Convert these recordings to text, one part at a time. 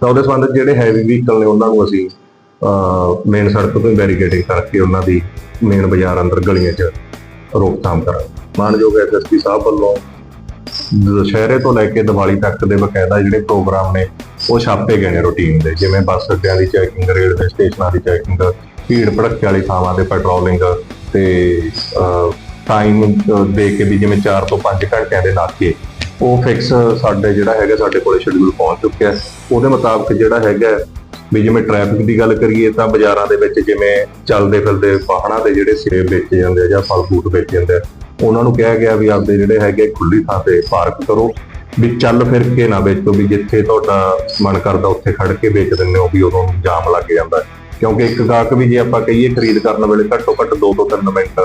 ਤਾਂ ਉਹਦੇ ਸੰਬੰਧ ਜਿਹੜੇ ਹੈਵੀ ਵਹੀਕਲ ਨੇ ਉਹਨਾਂ ਨੂੰ ਅਸੀਂ ਮੇਨ ਸੜਕ ਤੋਂ ਹੀ ਬੈਰੀਕੇਡਿੰਗ ਕਰਕੇ ਉਹਨਾਂ ਦੀ ਮੇਨ ਬਾਜ਼ਾਰ ਅੰਦਰ ਗਲੀਆਂ 'ਚ ਰੋਕਥਾਮ ਕਰਾਂਗੇ। ਮਾਨਯੋਗ ਐਸਐਸਪੀ ਸਾਹਿਬ ਵੱਲੋਂ ਦੁਸ਼ਹਿਰੇ ਤੋਂ ਲੈ ਕੇ ਦੀਵਾਲੀ ਤੱਕ ਦੇ ਬਕਾਇਦਾ ਜਿਹੜੇ ਪ੍ਰੋਗਰਾਮ ਨੇ, ਉਹ ਛਾਪੇ ਗਏ ਨੇ ਰੂਟੀਨ ਦੇ, ਜਿਵੇਂ ਬੱਸ ਅੱਡਿਆਂ ਦੀ ਚੈਕਿੰਗ ਰੇਲਵੇ ਸਟੇਸ਼ਨਾਂ ਦੀ ਚੈਕਿੰਗ ਭੀੜ ਭੜੱਕੇ ਵਾਲੀ ਥਾਵਾਂ ਤੇ ਪੈਟਰੋਲਿੰਗ ਤੇ ਟਾਈਮ ਦੇ ਕੇ ਵੀ ਜਿਵੇਂ 4 ਤੋਂ 5 ਘੰਟਿਆਂ ਦੇ ਨਾਕੇ ਉਹ ਫਿਕਸ ਸਾਡੇ ਜਿਹੜਾ ਹੈਗਾ ਸਾਡੇ ਕੋਲੇ ਸ਼ਡਿਊਲ ਪਹੁੰਚ ਚੁੱਕਿਆ ਉਹਦੇ ਮੁਤਾਬਕ ਜਿਹੜਾ ਹੈਗਾ ਵੀ ਜਿਵੇਂ ਟ੍ਰੈਫਿਕ ਦੀ ਗੱਲ ਕਰੀਏ ਤਾਂ ਬਾਜ਼ਾਰਾਂ ਦੇ ਵਿੱਚ ਜਿਵੇਂ ਚੱਲਦੇ ਫਿਰਦੇ ਵਾਹਨਾਂ ਦੇ ਜਿਹੜੇ ਸੇਬ ਵੇਚੇ ਜਾਂਦੇ ਆ ਜਾਂ ਫਲ ਫਰੂਟ ਵੇਚੇ ਜਾਂਦੇ ਆ, ਉਹਨਾਂ ਨੂੰ ਕਿਹਾ ਗਿਆ ਵੀ ਆਪਦੇ ਜਿਹੜੇ ਹੈਗੇ ਖੁੱਲੀ ਥਾਂ ਤੇ ਪਾਰਕ ਕਰੋ। ਵੀ ਚੱਲ ਫਿਰ ਕੇ ਨਾ ਵੇਚੋ, ਵੀ ਜਿੱਥੇ ਤੁਹਾਡਾ ਮਨ ਕਰਦਾ ਉੱਥੇ ਖੜ ਕੇ ਵੇਚ ਦਿੰਦੇ ਹੋ ਵੀ ਉਦੋਂ ਜਾਮ ਲੱਗ ਜਾਂਦਾ। ਕਿਉਂਕਿ ਇੱਕ ਗਾਹਕ ਵੀ ਜੇ ਆਪਾਂ ਕਹੀਏ ਖਰੀਦ ਕਰਨ ਵੇਲੇ ਘੱਟੋ ਘੱਟ 2 ਤੋਂ 3 ਮਿੰਟ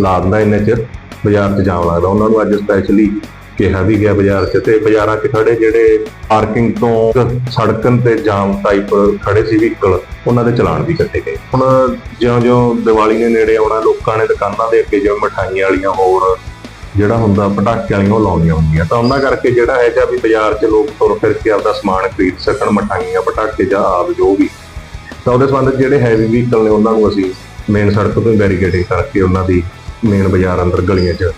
ਲਾ ਦਿੰਦਾ ਇੰਨੇ ਚ ਬਾਜ਼ਾਰ 'ਚ ਜਾਮ ਲੱਗਦਾ। ਉਹਨਾਂ ਨੂੰ ਅੱਜ ਸਪੈਸ਼ਲੀ ਕਿਹਾ ਵੀ ਗਿਆ ਬਾਜ਼ਾਰ 'ਚ ਤੇ ਬਾਜ਼ਾਰਾਂ 'ਚ ਖੜੇ ਜਿਹੜੇ ਪਾਰਕਿੰਗ ਤੋਂ ਸੜਕਨ ਤੇ ਜਾਮ ਟਾਈਪ ਖੜੇ ਸੀ ਵਹੀਕਲ ਉਹਨਾਂ ਦੇ ਚਲਾਨ ਵੀ ਕੱਟੇ ਗਏ। ਹੁਣ ਜਿਉਂ-ਜਿਉਂ ਦੀਵਾਲੀ ਦੇ ਨੇੜੇ ਆਉਣਾ, ਲੋਕਾਂ ਨੇ ਦੁਕਾਨਾਂ ਦੇ ਅੱਗੇ ਜਿਵੇਂ ਮਠਾਈਆਂ ਵਾਲੀਆਂ ਹੋਰ ਜਿਹੜਾ ਹੁੰਦਾ ਪਟਾਕੇ ਵਾਲੀਆਂ ਉਹ ਲਾਉਣੀਆਂ ਹੁੰਦੀਆਂ। ਤਾਂ ਉਹਨਾਂ ਕਰਕੇ ਜਿਹੜਾ ਹੈਗਾ ਵੀ ਬਾਜ਼ਾਰ 'ਚ ਲੋਕ ਤੁਰ ਫਿਰ ਕੇ ਆਪਦਾ ਸਮਾਨ ਖਰੀਦ ਸਕਣ, ਮਠਾਈਆਂ, ਪਟਾਕੇ ਜਾਂ ਆਪ ਜੋ ਵੀ। ਤਾਂ ਉਹਦੇ ਸੰਬੰਧ ਜਿਹੜੇ ਹੈਵੀ ਵਹੀਕਲ ਨੇ ਉਹਨਾਂ ਨੂੰ ਅਸੀਂ ਮੇਨ ਸੜਕ ਤੋਂ ਹੀ ਬੈਰੀਕੇਡਿੰਗ ਕਰਕੇ ਉਹਨਾਂ ਦੀ ਮੇਨ ਬਾਜ਼ਾਰ ਅੰਦਰ ਗਲੀਆਂ 'ਚ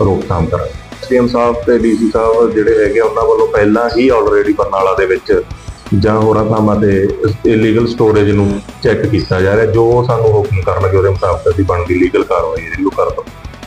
ਰੋਕਥਾਮ ਕਰਾਂਗੇ। ਸੀਐਮ ਸਾਹਿਬ ਤੇ ਡੀਸੀ ਸਾਹਿਬ ਜਿਹੜੇ ਹੈਗੇ ਆ, ਉਹਨਾਂ ਵੱਲੋਂ ਪਹਿਲਾਂ ਹੀ ਆਲਰੇਡੀ ਬਰਨਾਲਾ ਦੇ ਵਿੱਚ ਜਾਂ ਹੋਰਾਂ ਥਾਵਾਂ ਤੇ ਇਲੀਗਲ ਸਟੋਰੇਜ ਨੂੰ ਚੈੱਕ ਕੀਤਾ ਜਾ ਰਿਹਾ ਜੋ ਸਾਨੂੰ ਹੁਕਮ ਕਰਨਗੇ ਉਹਦੇ ਮੁਤਾਬਕ ਅਸੀਂ ਬਣਦੀ ਲੀਗਲ ਕਾਰਵਾਈ ਜਿਹੜੀ ਉਹ ਕਰ ਦਵਾਂਗੇ